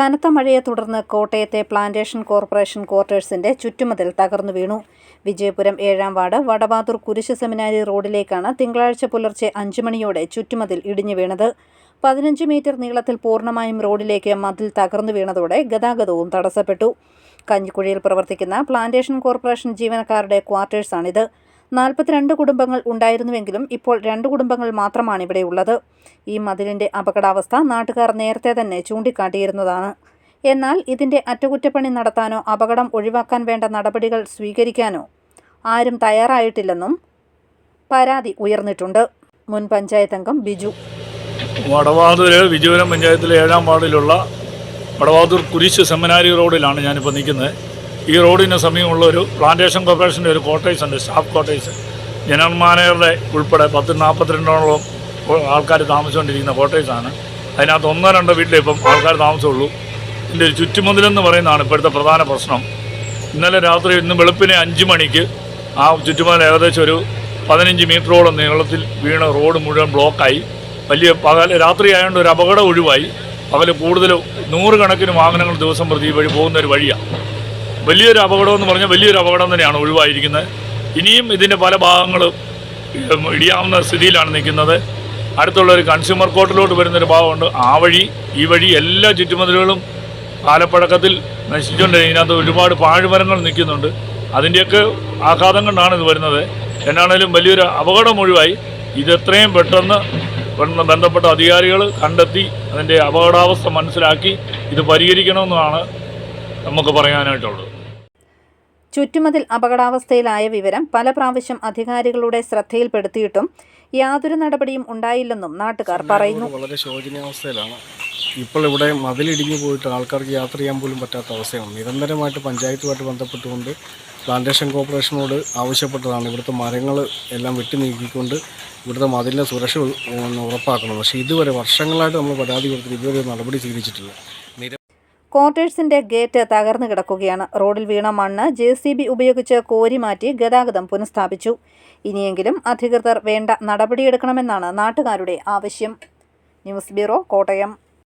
കനത്ത മഴയെ തുടർന്ന് കോട്ടയത്തെ പ്ലാന്റേഷൻ കോർപ്പറേഷൻ ക്വാർട്ടേഴ്സിന്റെ ചുറ്റുമതിൽ തകർന്നു വീണു. വിജയപുരം ഏഴാം വാർഡ് വടവാതൂർ കുരിശ് സെമിനാരി റോഡിലേക്കാണ് തിങ്കളാഴ്ച പുലർച്ചെ അഞ്ചു മണിയോടെ ചുറ്റുമതിൽ ഇടിഞ്ഞു വീണത്. പതിനഞ്ച് മീറ്റർ നീളത്തിൽ പൂർണമായും റോഡിലേക്ക് മതിൽ തകർന്നു വീണതോടെ ഗതാഗതവും തടസ്സപ്പെട്ടു. കഞ്ഞിക്കുഴിയിൽ പ്രവർത്തിക്കുന്ന പ്ലാന്റേഷൻ കോർപ്പറേഷൻ ജീവനക്കാരുടെ ക്വാർട്ടേഴ്സാണിത്. നാൽപ്പത്തിരണ്ട് കുടുംബങ്ങൾ ഉണ്ടായിരുന്നുവെങ്കിലും ഇപ്പോൾ രണ്ട് കുടുംബങ്ങൾ മാത്രമാണ് ഇവിടെ ഉള്ളത്. ഈ മതിലിന്റെ അപകടാവസ്ഥ നാട്ടുകാർ നേരത്തെ തന്നെ ചൂണ്ടിക്കാട്ടിയിരുന്നതാണ്. എന്നാൽ ഇതിന്റെ അറ്റകുറ്റപ്പണി നടത്താനോ അപകടം ഒഴിവാക്കാൻ വേണ്ട നടപടികൾ സ്വീകരിക്കാനോ ആരും തയ്യാറായിട്ടില്ലെന്നും പരാതി ഉയർന്നിട്ടുണ്ട്. മുൻ പഞ്ചായത്ത് അംഗം ബിജു. വടവാതൂര് വിജയപുരം പഞ്ചായത്തിലെ ഏഴാം വാർഡിലുള്ള വടവാതൂർ കുരിശ് സെമിനാരി റോഡിലാണ് ഞാനിപ്പോൾ നിൽക്കുന്നത്. ഈ റോഡിന് സമീപമുള്ള ഒരു പ്ലാന്റേഷൻ കോർപ്പറേഷന്റെ ഒരു കോട്ടേഴ്സ് ഉണ്ട് സ്റ്റാഫ് കോട്ടേഴ്സ് ജനറൽ മാനേജറുടെ ഉൾപ്പെടെ പത്ത് നാൽപ്പത്തിരണ്ടോളം ആൾക്കാർ താമസിച്ചുകൊണ്ടിരിക്കുന്ന കോട്ടേഴ്സാണ് അതിനകത്ത് ഒന്നോ രണ്ടോ വീട്ടിലേ ഇപ്പം ആൾക്കാർ താമസമുള്ളൂ ഇതിന്റെ ഒരു ചുറ്റുമതിലെന്ന് പറയുന്നതാണ് ഇപ്പോഴത്തെ പ്രധാന പ്രശ്നം. ഇന്നലെ രാത്രി ഇന്ന് വെളുപ്പിനെ അഞ്ച് മണിക്ക് ആ ചുറ്റുമതിൽ ഏകദേശം ഒരു പതിനഞ്ച് മീറ്ററോളം നീളത്തിൽ വീണ റോഡ് മുഴുവൻ ബ്ലോക്കായി. വലിയ പകൽ രാത്രി ആയതുകൊണ്ട് ഒരു അപകടം ഒഴിവായി. പകൽ കൂടുതൽ നൂറുകണക്കിന് വാഹനങ്ങൾ ദിവസം പ്രതി വഴി പോകുന്ന ഒരു വഴിയാണ് വലിയൊരു അപകടം എന്ന് പറഞ്ഞാൽ വലിയൊരു അപകടം തന്നെയാണ് ഒഴിവായിരിക്കുന്നത്. ഇനിയും ഇതിന്റെ പല ഭാഗങ്ങളും ഇടിയാവുന്ന സ്ഥിതിയിലാണ് നിൽക്കുന്നത്. അടുത്തുള്ള ഒരു കൺസ്യൂമർ കോർട്ടിലോട്ട് വരുന്നൊരു ഭാഗമുണ്ട്. ആ വഴി ഈ വഴി എല്ലാ ചുറ്റുമതിലുകളും കാലപ്പഴക്കത്തിൽ നശിച്ചുകൊണ്ട് ഇതിനകത്ത് ഒരുപാട് പാഴ്മരങ്ങൾ നിൽക്കുന്നുണ്ട്. അതിന്റെയൊക്കെ ആഘാതം കൊണ്ടാണ് ഇത് വരുന്നത്. എന്നാണേലും വലിയൊരു അപകടം ഒഴിവായി. ഇത് എത്രയും പെട്ടെന്ന് പെട്ടെന്ന് ബന്ധപ്പെട്ട അധികാരികൾ കണ്ടെത്തി അതിന്റെ അപകടാവസ്ഥ മനസ്സിലാക്കി ഇത് പരിഹരിക്കണമെന്നാണ് നമുക്ക് പറയാനായിട്ടുള്ളത്. ചുറ്റുമതിൽ അപകടാവസ്ഥയിലായ വിവരം പല പ്രാവശ്യം അധികാരികളുടെ ശ്രദ്ധയിൽപ്പെടുത്തിയിട്ടും യാതൊരു നടപടിയും ഉണ്ടായില്ലെന്നും നാട്ടുകാർ പറയുന്നു. വളരെ ശോചനീയാവസ്ഥയിലാണ്. ഇപ്പോൾ ഇവിടെ മതിലിടിഞ്ഞു പോയിട്ട് ആൾക്കാർക്ക് യാത്ര ചെയ്യാൻ പോലും പറ്റാത്ത അവസ്ഥയാണ്. നിരന്തരമായിട്ട് പഞ്ചായത്തുമായിട്ട് ബന്ധപ്പെട്ടുകൊണ്ട് പ്ലാന്റേഷൻ കോർപ്പറേഷനോട് ആവശ്യപ്പെട്ടതാണ് ഇവിടുത്തെ മരങ്ങൾ എല്ലാം വെട്ടി നീക്കിക്കൊണ്ട് ഇവിടുത്തെ മതിലിന്റെ സുരക്ഷ ഉറപ്പാക്കണം. പക്ഷേ ഇതുവരെ വർഷങ്ങളായിട്ട് നമ്മൾ പരാതി കൊടുത്തിട്ട് ഇതുവരെ ഒരു നടപടി സ്വീകരിച്ചിട്ടില്ല. ക്വാർട്ടേഴ്സിന്റെ ഗേറ്റ് തകർന്നു കിടക്കുകയാണ്. റോഡിൽ വീണ മണ്ണ് ജെ സി ബി ഉപയോഗിച്ച് കോരി മാറ്റി ഗതാഗതം പുനഃസ്ഥാപിച്ചു. ഇനിയെങ്കിലും അധികൃതർ വേണ്ട നടപടിയെടുക്കണമെന്നാണ് നാട്ടുകാരുടെ ആവശ്യം. News bureau Kottayam.